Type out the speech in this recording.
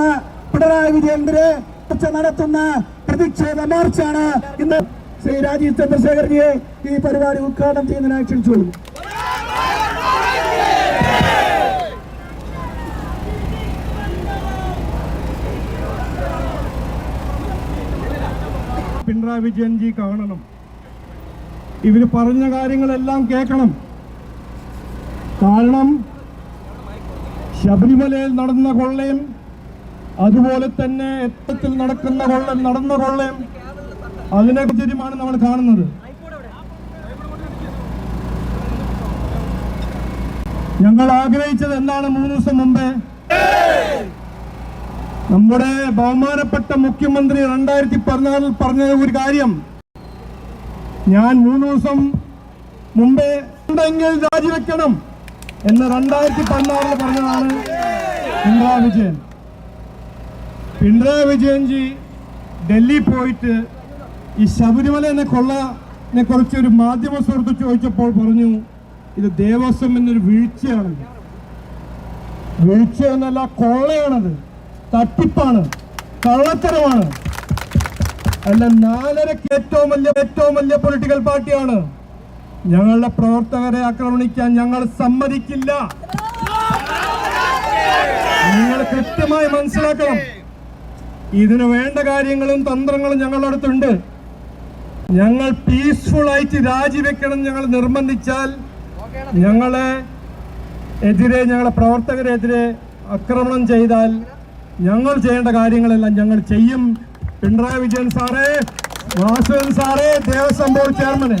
നടത്തുന്ന പിണറായി വിജയനെതിരെ നടത്തുന്ന പ്രതിഷേധ മാർച്ചാണ് ഇന്ന് ശ്രീ രാജീവ് ചന്ദ്രശേഖർജിയെ ഈ പരിപാടി ഉദ്ഘാടനം ചെയ്യുന്നതിനായി ക്ഷണിച്ചു പിണറായി വിജയൻ ജി കാണണം. ഇവർ പറഞ്ഞ കാര്യങ്ങളെല്ലാം കേൾക്കണം. കാരണം ശബരിമലയിൽ നടന്ന കൊള്ളയും അതുപോലെ തന്നെ എത്തത്തിൽ നടക്കുന്ന കൊള്ള നടന്ന കൊള്ളയും അതിനെ കുറിച്ചുമാണ് നമ്മൾ കാണുന്നത്. ഞങ്ങൾ ആഗ്രഹിച്ചത് എന്താണ് മൂന്ന് ദിവസം മുമ്പേ? നമ്മുടെ ബഹുമാനപ്പെട്ട മുഖ്യമന്ത്രി രണ്ടായിരത്തി പതിനാറിൽ പറഞ്ഞ ഒരു കാര്യം. ഞാൻ മൂന്ന് ദിവസം മുമ്പേ ഉണ്ടെങ്കിൽ രാജിവെക്കണം എന്ന് രണ്ടായിരത്തി പതിനാറിൽ പറഞ്ഞതാണ് പിണറായി വിജയൻ. പിണറായി വിജയൻജി ഡൽഹി പോയിട്ട് ഈ ശബരിമല എന്ന കൊള്ളനെ കുറിച്ച് ഒരു മാധ്യമ സുഹൃത്ത് ചോദിച്ചപ്പോൾ പറഞ്ഞു ഇത് ദേവസ്വം എന്നൊരു വീഴ്ചയാണ്. വീഴ്ച എന്നല്ല കൊള്ളയാണത്. തട്ടിപ്പാണ്. കള്ളത്തരമാണ്. അല്ല നാലരക്ക് ഏറ്റവും വലിയ ഏറ്റവും വലിയ പൊളിറ്റിക്കൽ പാർട്ടിയാണ്. ഞങ്ങളുടെ പ്രവർത്തകരെ ആക്രമണിക്കാൻ ഞങ്ങൾ സമ്മതിക്കില്ല. നിങ്ങൾ കൃത്യമായി മനസ്സിലാക്കണം. ഇതിന് വേണ്ട കാര്യങ്ങളും തന്ത്രങ്ങളും ഞങ്ങളുടെ അടുത്തുണ്ട്. ഞങ്ങൾ പീസ്ഫുൾ ആയിട്ട് രാജിവെക്കണം ഞങ്ങൾ നിർബന്ധിച്ചാൽ ഞങ്ങളെ എതിരെ ഞങ്ങളെ പ്രവർത്തകരെതിരെ ആക്രമണം ചെയ്താൽ ഞങ്ങൾ ചെയ്യേണ്ട കാര്യങ്ങളെല്ലാം ഞങ്ങൾ ചെയ്യും. പിണറായി വിജയൻ സാറേ വാസുവൻ സാറേ ദേവസ്വം ബോർഡ് ചെയർമാനെ.